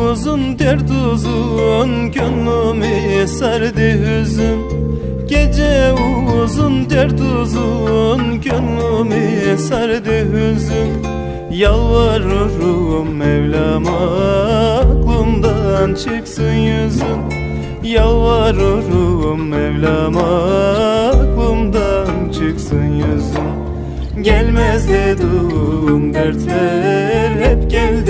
uzun dert uzun Gönlümü sardı hüzün. Gece uzun dert uzun Gönlümü sardı hüzün. Yalvarırım Mevlam'a Aklımdan çıksın yüzün. Yalvarırım Mevlam'a Aklımdan çıksın yüzün. Gelmez dedim dertler hep geldi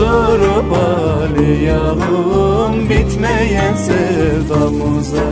Oturup ağlayalım bitmeyen sevdamıza